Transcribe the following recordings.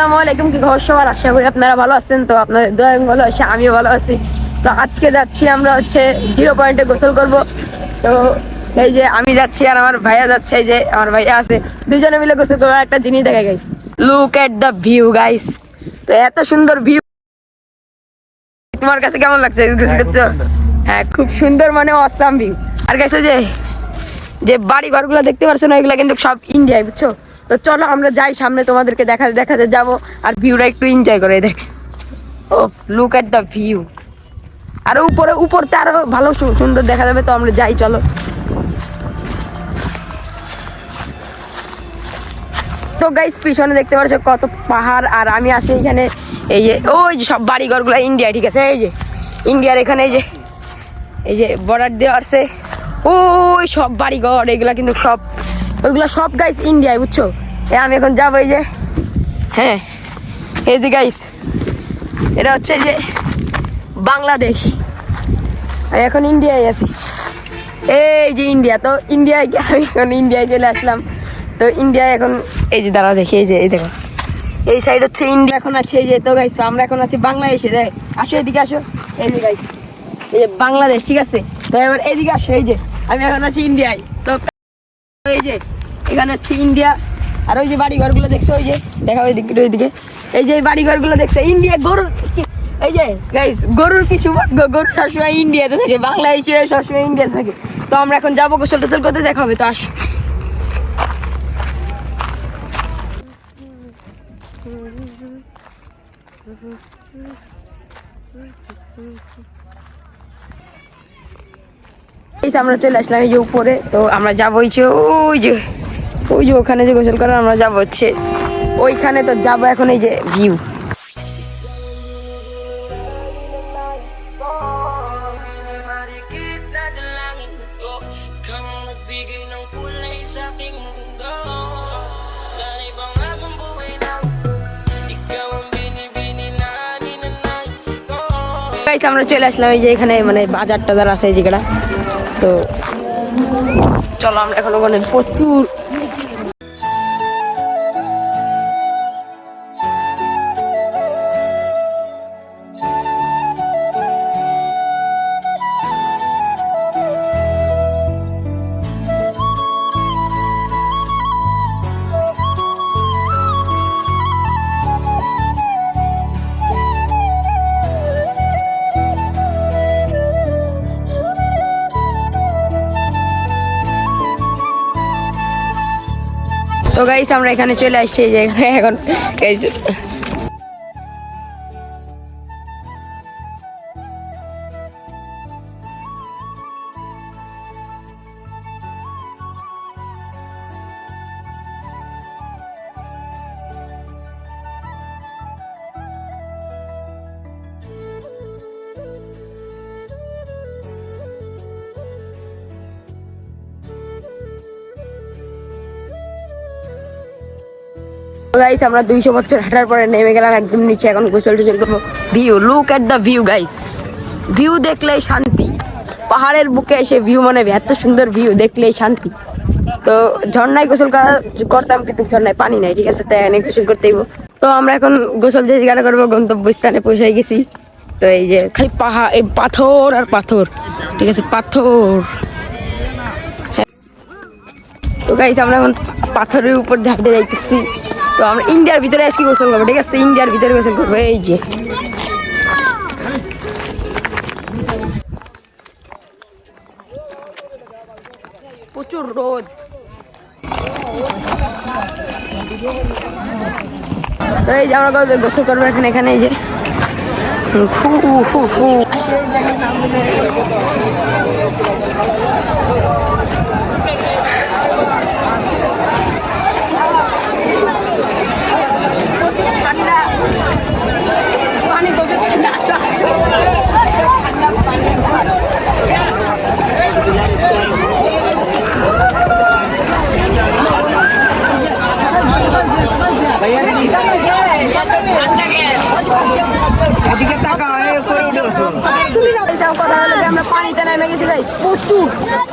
আসসালামু আলাইকুম কি খবর সবার? আশা করি আপনারা ভালো আছেন তো আপনাদের দয়া ভালো আছে আমিও ভালো আছি। তো আজকে যাচ্ছি আমরা হচ্ছে জিরো পয়েন্টে গোসল করব। তো এই যে আমি যাচ্ছি আর আমার ভাইয়া যাচ্ছে এই যে আমার ভাইয়া আছে। দুজনে মিলে গোসল করব একটা জিনিস দেখা গেছে। Look at the view guys তো এত সুন্দর ভিউ তোমার কাছে কেমন লাগছে করতে? হ্যাঁ খুব সুন্দর মানে অসাম ভিউ আর গেছে যে যে বাড়ি ঘরগুলো দেখতে পারছ না এগুলো কিন্তু সব ইন্ডিয়ায় বুঝছ? তো চলো আমরা যাই, সামনে তোমাদেরকে দেখাতে দেখাতে যাব। আর ভিউটা একটু এনজয় করে দেখ। ও লুক এট দ্য ভিউ আরও উপরে উপরতে আরও ভালো সুন্দর দেখা যাবে, তো আমরা যাই, চলো। তো গাইস পিছনে দেখতে পাচ্ছ কত পাহাড়, আর আমি আছি এখানে এই যে ওই যে সব বাড়ি ঘরগুলো ইন্ডিয়া ঠিক আছে? এই যে ইন্ডিয়ার এখানে এই যে এই যে বর্ডার দেওয়া আছে। ওই সব বাড়ি ঘর এগুলা কিন্তু সব ওইগুলো সব গাইস ইন্ডিয়ায় বুঝছ? এ, আমি এখন যাব এই যে। হ্যাঁ এই যে গাইস এটা হচ্ছে যে বাংলাদেশ। আমি এখন ইন্ডিয়ায় আছি। এই যে ইন্ডিয়া তো ইন্ডিয়ায় আমি এখন ইন্ডিয়ায় চলে আসলাম। তো ইন্ডিয়ায় এখন, এই যে দাঁড়া দেখি, এই যে, এই দেখো। এই সাইড হচ্ছে ইন্ডিয়া এখন আছে, এই যে, তো গাইস আমরা এখন আছি বাংলাদেশে দেখ আসো এদিকে আসো। এই যে গাইস এই যে বাংলাদেশ, ঠিক আছে? তো এবার এদিকে আসো, এই যে, আমি এখন আছি ইন্ডিয়ায় তো এই যে এখানে হচ্ছে ইন্ডিয়া আর ওই যে বাড়ি ঘরগুলো দেখছ ওই যে দেখা ওই দিকে ওইদিকে এই যে বাড়ি ঘরগুলো দেখছ ইন্ডিয়া গরু এই যে গাইস গরুর কি সৌভাগ্য গরু সবসময় ইন্ডিয়াতে থাকে বাংলাদেশে সবসময় ইন্ডিয়াতে থাকে তো আমরা এখন যাব গোসল টোসল করতে দেখা হবে তো আস এই আমরা চলে আসলাম এই যে তো আমরা যাব ওই যে ওই যে ওখানে যে গোসল করে আমরা যাব হচ্ছে ওইখানে। তো যাব এখন এই যে ভিউ আমরা চলে আসলাম এই যে এখানে মানে বাজার টাজার আছে এই যেগুলা তো চলো আমরা এখন ওখানে প্রচুর তো গাইস আমরা এখানে চলে আসছি যে এখানে এখন গাইস গাইস আমরা দুইশো বছর হাঁটার পরে নেমে গেলাম একদম নিচে, এখন গোসল টোসল করব। View look at the view guys view দেখলেই শান্তি। পাহাড়ের বুকে এসে ভিউ মানে এত সুন্দর ভিউ দেখলেই শান্তি। তো ঝর্ণায় গোসল করা করতাম কিন্তু ঝর্ণায় পানি নাই, ঠিক আছে? তাই এখানে গোসল করতে তো আমরা এখন গোসল যে জায়গাটা করব, গন্তব্যস্থানে পৌঁছে গেছি। তো এই যে খালি পাহাড় এই পাথর আর পাথর, ঠিক আছে? পাথর। তো গাইস আমরা এখন পাথরের উপর ঝাঁপতে যাইতেছি। তো আমরা ইন্ডিয়ার ভিতরে আজকে গোসল করব, ঠিক আছে? ইন্ডিয়ার ভিতরে গোসল করব, এই যে। প্রচুর রোদ। তো এই যে আমরা গোসল করব এখানে এখানে, এই যে। ফু ফু ঠান্ডা পানি প্রচুর ঠান্ডা আসো আসো ঠান্ডা পানি এদিকে তাকা এ করে উঠো কথা হলো যে আমরা পানিতে নেমে গেছে গাইস প্রচুর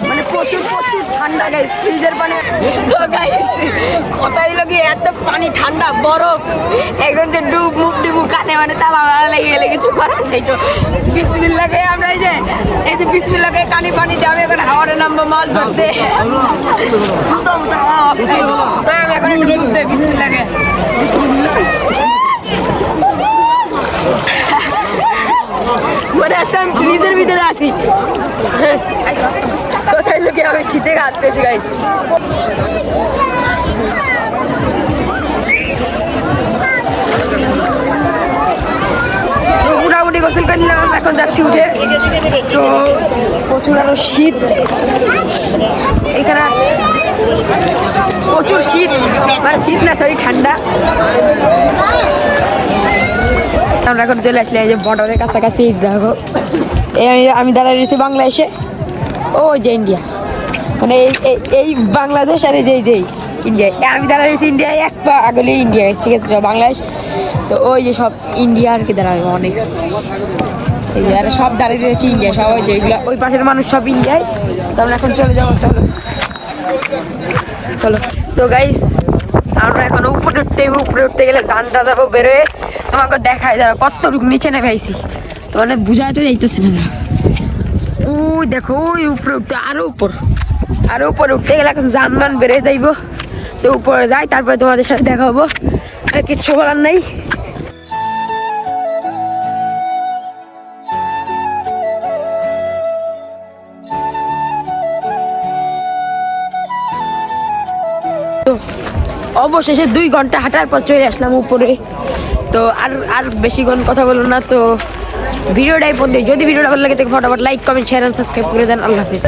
মানে প্রচুর প্রচুর ঠান্ডা গাইস ফ্রিজের পানি তো গাইস কথাই লাগে এত পানি ঠান্ডা বরফ একদম যে ডুব মুখ ডুবু কানে মানে তালা মারা লেগে গেলে কিছু করার নেই তো বিসমিল্লাকে আমরা এই যে এই যে বিসমিল্লাকে কালি পানি যাবে এখন হাওয়ারে নামবো মাছ ধরতে তো আমি এখন একটু বিসমিল্লাকে বিসমিল্লাহ মনে আছে আমি ফ্রিজের ভিতরে আসি। কোথায় লোকে আমি শীতে কাঁদতেছি গাই মোটামুটি গোসল করে এখন যাচ্ছি উঠে। তো প্রচুর আরও শীত। এখানে প্রচুর শীত মানে শীত না সরি ঠান্ডা। আমরা এখন চলে আসলে এই যে বর্ডারের কাছাকাছি, দেখো। এই আমি দাঁড়ায় রয়েছি বাংলাদেশে। ও যে ইন্ডিয়া মানে এই বাংলাদেশ আর এই যে এই যে ইন্ডিয়া আমি দাঁড়ায় রয়েছি ইন্ডিয়ায় এক পা আগলে ইন্ডিয়া ঠিক আছে, সব বাংলাদেশ। তো ওই যে সব ইন্ডিয়া আর কি দাঁড়াবে অনেক। এই যে আর সব দাঁড়িয়ে রয়েছে ইন্ডিয়া সবাই যেগুলো ওই পাশের মানুষ সব ইন্ডিয়ায় তো আমরা এখন চলে যাব, চলো। চলো। তো গাইস আমরা এখন উপরে উঠতে উপরে উঠতে গেলে জানটা যাব বেরোয় তোমাকে দেখায় যারা কতটুকু নিচে নেমে আইছি। তো মানে বুঝাই তো যাইতেছে না, দাঁড়াও। ওই দেখো ওই উপরে উঠতে, আরও উপর। আরও উপরে উঠতে গেলে এখন জানমান বেড়ে যাইব। তো উপরে যাই, তারপরে তোমাদের সাথে দেখা হব। আর কিচ্ছু বলার নাই। অবশেষে দুই ঘণ্টা হাঁটার পর চলে আসলাম উপরে। তো আর আর বেশিক্ষণ কথা বলব না, তো ভিডিওটাই পর্যন্ত যদি ভিডিওটা ভালো লাগে তাকে ফটাফট লাইক কমেন্ট শেয়ার সাবস্ক্রাইব করে দেন। আল্লাহ হাফিজ।